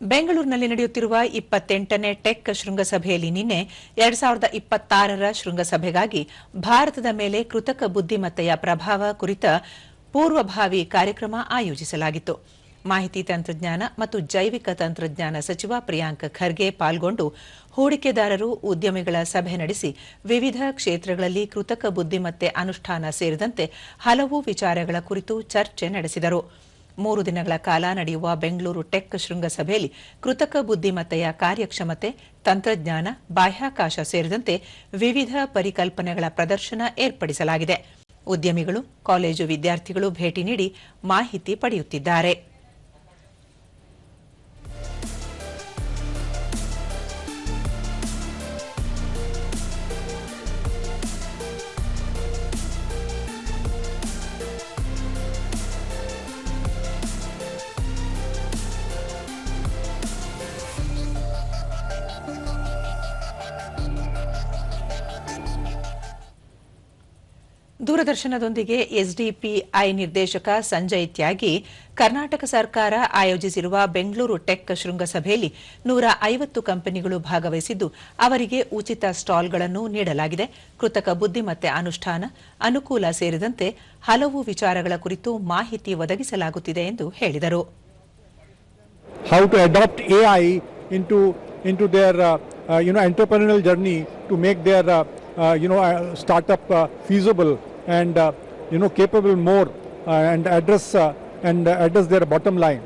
ಬೆಂಗಳೂರಿನಲ್ಲಿ ನಡೆಯುತ್ತಿರುವ ಇಪ್ಪತ್ತೆಂಟನೇ ಟೆಕ್ ಶೃಂಗಸಭೆಯಲ್ಲಿ ನಿನ್ನೆ ಎರಡ್ ಸಾವಿರದ ಇಪ್ಪತ್ತಾರರ ಶೃಂಗಸಭೆಗಾಗಿ ಭಾರತದ ಮೇಲೆ ಕೃತಕ ಬುದ್ದಿಮತ್ತೆಯ ಪ್ರಭಾವ ಕುರಿತ ಪೂರ್ವಭಾವಿ ಕಾರ್ಯಕ್ರಮ ಆಯೋಜಿಸಲಾಗಿತ್ತು. ಮಾಹಿತಿ ತಂತ್ರಜ್ಞಾನ ಮತ್ತು ಜೈವಿಕ ತಂತ್ರಜ್ಞಾನ ಸಚಿವ ಪ್ರಿಯಾಂಕ್ ಖರ್ಗೆ ಪಾಲ್ಗೊಂಡು ಹೂಡಿಕೆದಾರರು, ಉದ್ಯಮಿಗಳ ಸಭೆ ನಡೆಸಿ ವಿವಿಧ ಕ್ಷೇತ್ರಗಳಲ್ಲಿ ಕೃತಕ ಬುದ್ದಿಮತ್ತೆ ಅನುಷ್ಠಾನ ಸೇರಿದಂತೆ ಹಲವು ವಿಚಾರಗಳ ಕುರಿತು ಚರ್ಚೆ ನಡೆಸಿದರು. ಮೂರು ದಿನಗಳ ಕಾಲ ನಡೆಯುವ ಬೆಂಗಳೂರು ಟೆಕ್ ಶೃಂಗಸಭೆಯಲ್ಲಿ ಕೃತಕ ಬುದ್ದಿಮತ್ತೆಯ ಕಾರ್ಯಕ್ಷಮತೆ, ತಂತ್ರಜ್ಞಾನ, ಬಾಹ್ಯಾಕಾಶ ಸೇರಿದಂತೆ ವಿವಿಧ ಪರಿಕಲ್ಪನೆಗಳ ಪ್ರದರ್ಶನ ಏರ್ಪಡಿಸಲಾಗಿದೆ. ಉದ್ಯಮಿಗಳು, ಕಾಲೇಜು ವಿದ್ಯಾರ್ಥಿಗಳು ಭೇಟಿ ನೀಡಿ ಮಾಹಿತಿ ಪಡೆಯುತ್ತಿದ್ದಾರೆ. ದೂರದರ್ಶನದೊಂದಿಗೆ ಎಸ್ಡಿಪಿಐ ನಿರ್ದೇಶಕ ಸಂಜಯ್ ತ್ಯಾಗಿ ಕರ್ನಾಟಕ ಸರ್ಕಾರ ಆಯೋಜಿಸಿರುವ ಬೆಂಗಳೂರು ಟೆಕ್ ಶೃಂಗಸಭೆಯಲ್ಲಿ ನೂರ ಐವತ್ತು ಕಂಪನಿಗಳು ಭಾಗವಹಿಸಿದ್ದು ಅವರಿಗೆ ಉಚಿತ ಸ್ಟಾಲ್ಗಳನ್ನು ನೀಡಲಾಗಿದೆ. ಕೃತಕ ಬುದ್ದಿಮತ್ತೆ ಅನುಷ್ಠಾನ ಅನುಕೂಲ ಸೇರಿದಂತೆ ಹಲವು ವಿಚಾರಗಳ ಕುರಿತು ಮಾಹಿತಿ ಒದಗಿಸಲಾಗುತ್ತಿದೆ ಎಂದು ಹೇಳಿದರು. How to adopt AI into into their uh, uh, you know entrepreneurial journey to make their uh, uh, you know uh, uh, and uh, you know capable more uh, and address uh, and address their bottom line.